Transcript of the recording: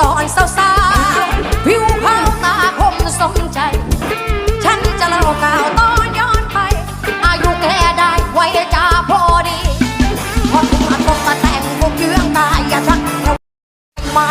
ตอนสาวสาวิวเขาตาคมสมใจ ฉันจะเล่าก่าวตอนย้อนไป อายุแกได้ไว้จะพอดี พอถึงมาตกมาแต่งพวกเยื่องตายอย่าชักเราไม่